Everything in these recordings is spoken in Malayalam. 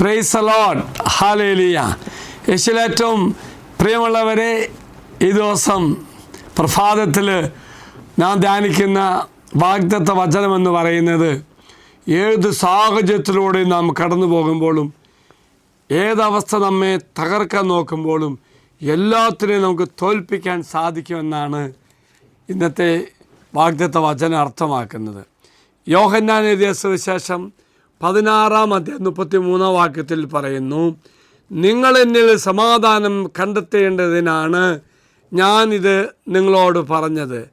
പ്രൈസ് അലോഡ് ഹാലേലിയ യേശുലേറ്റവും പ്രിയമുള്ളവരെ ഈ ദിവസം പ്രഭാതത്തിൽ ഞാൻ ധ്യാനിക്കുന്ന വാഗ്ദത്ത വചനമെന്ന് പറയുന്നത് ഏത് സാഹചര്യത്തിലൂടെ നാം കടന്നു പോകുമ്പോഴും ഏതവസ്ഥ നമ്മെ തകർക്കാൻ നോക്കുമ്പോഴും എല്ലാത്തിനെയും നമുക്ക് തോൽപ്പിക്കാൻ സാധിക്കുമെന്നാണ് ഇന്നത്തെ വാഗ്ദത്ത വചനം അർത്ഥമാക്കുന്നത്. യോഹന്നാൻ എഴുതിയ സുവിശേഷം പതിനാറാം അധ്യായം മുപ്പത്തി മൂന്നാം വാക്യത്തിൽ പറയുന്നു നിങ്ങൾ എന്നിൽ സമാധാനം കണ്ടെത്തേണ്ടതിനാണ് ഞാനിത് നിങ്ങളോട് പറഞ്ഞത്.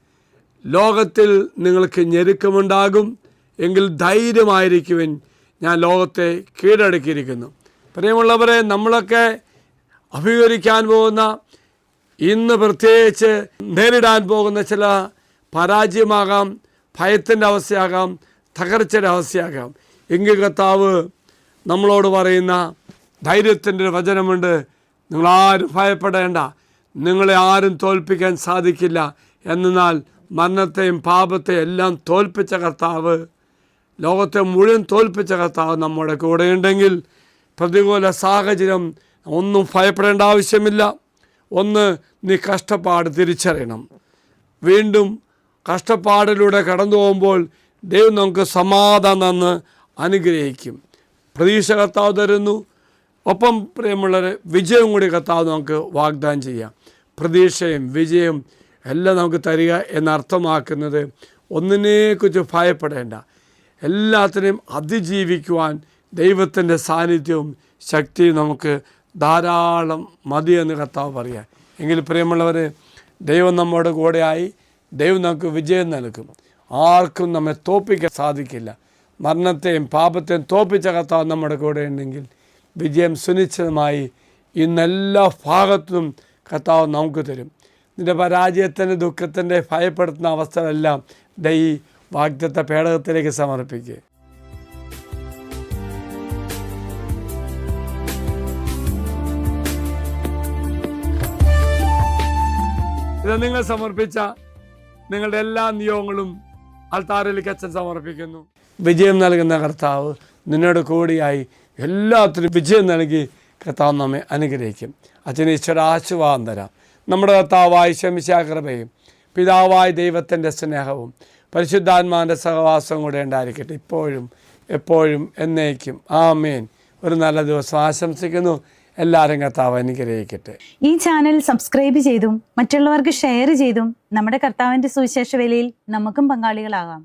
ലോകത്തിൽ നിങ്ങൾക്ക് ഞെരുക്കമുണ്ടാകും എങ്കിൽ ധൈര്യമായിരിക്കുവിൻ. ഞാൻ ലോകത്തെ കീഴടക്കിയിരിക്കുന്നു. പ്രിയമുള്ളവരെ നമ്മളൊക്കെ അഭികരിക്കാൻ പോകുന്ന ഇന്ന് പ്രത്യേകിച്ച് നേരിടാൻ പോകുന്ന ചില പരാജയമാകാം ഭയത്തിന്റെ അവസ്ഥയാകാം തകർച്ചയുടെ അവസ്ഥയാകാം. എങ്കിൽ കർത്താവ് നമ്മളോട് പറയുന്ന ധൈര്യത്തിന്റെ ഒരു വചനമുണ്ട്. നിങ്ങളാരും ഭയപ്പെടേണ്ട. നിങ്ങളെ ആരും തോൽപ്പിക്കാൻ സാധിക്കില്ല. എന്നാൽ മരണത്തെയും പാപത്തെയും എല്ലാം തോൽപ്പിച്ച കർത്താവ് ലോകത്തെ മുഴുവൻ തോൽപ്പിച്ച കർത്താവ് നമ്മുടെ കൂടെയുണ്ടെങ്കിൽ പ്രതികൂല സാഹചര്യം ഒന്നും ഭയപ്പെടേണ്ട ആവശ്യമില്ല. ഒന്ന് നീ കഷ്ടപ്പാട് തിരിച്ചറിയണം. വീണ്ടും കഷ്ടപ്പാടിലൂടെ കടന്നു പോകുമ്പോൾ ദൈവം നമുക്ക് സമാധാനം തന്ന് അനുഗ്രഹിക്കും. പ്രതീക്ഷ കർത്താവ് തരുന്നു. ഒപ്പം പ്രിയമുള്ളവരെ വിജയവും കൂടി കർത്താവ് നമുക്ക് വാഗ്ദാനം ചെയ്യാം. പ്രതീക്ഷയും വിജയം എല്ലാം നമുക്ക് തരിക എന്നർത്ഥമാക്കുന്നത് ഒന്നിനെക്കുറിച്ച് ഭയപ്പെടേണ്ട. എല്ലാത്തിനെയും അതിജീവിക്കുവാൻ ദൈവത്തിന്റെ സാന്നിധ്യവും ശക്തിയും നമുക്ക് ധാരാളം മതി എന്ന് കർത്താവ് പറയാം. എങ്കിൽ പ്രിയമുള്ളവർ ദൈവം നമ്മുടെ കൂടെയായി. ദൈവം നമുക്ക് വിജയം നൽകും. ആർക്കും നമ്മെ തോപ്പിക്കാൻ സാധിക്കില്ല. മരണത്തെയും പാപത്തെയും തോപ്പിച്ച കർത്താവ് നമ്മുടെ കൂടെ ഉണ്ടെങ്കിൽ വിജയം സുനിശ്ചിതമായി ഇന്നെല്ലാ ഭാഗത്തും കർത്താവ് നമുക്ക് തരും. നിന്റെ പരാജയത്തിന്റെ ദുഃഖത്തിന്റെ ഭയപ്പെടുത്തുന്ന അവസ്ഥകളെല്ലാം ദൈ വാഗ്ദത്ത പേടകത്തിലേക്ക് സമർപ്പിക്കുക. ഇത് നിങ്ങൾ സമർപ്പിച്ച നിങ്ങളുടെ എല്ലാ നിയോഗങ്ങളും അൽത്താറിലേക്ക് അച്ഛൻ സമർപ്പിക്കുന്നു. വിജയം നൽകുന്ന കർത്താവ് നിന്നോട് കൂടിയായി എല്ലാത്തിനും വിജയം നൽകി കർത്താവ് നമ്മെ അനുഗ്രഹിക്കും. അച്ഛന് ഈശ്വര ആശീർവാദം തരാം. നമ്മുടെ കർത്താവായി ശമിശാകൃപയും പിതാവായ ദൈവത്തിന്റെ സ്നേഹവും പരിശുദ്ധാത്മാവിന്റെ സഹവാസവും കൂടെ ഉണ്ടായിരിക്കട്ടെ. ഇപ്പോഴും എപ്പോഴും എന്നേക്കും. ആമേൻ. ഒരു നല്ല ദിവസം ആശംസിക്കുന്നു. എല്ലാവരും കർത്താവ് അനുഗ്രഹിക്കട്ടെ. ഈ ചാനൽ സബ്സ്ക്രൈബ് ചെയ്തും മറ്റുള്ളവർക്ക് ഷെയർ ചെയ്തും നമ്മുടെ കർത്താവിന്റെ സുവിശേഷ വേലയിൽ നമുക്കും പങ്കാളികളാകാം.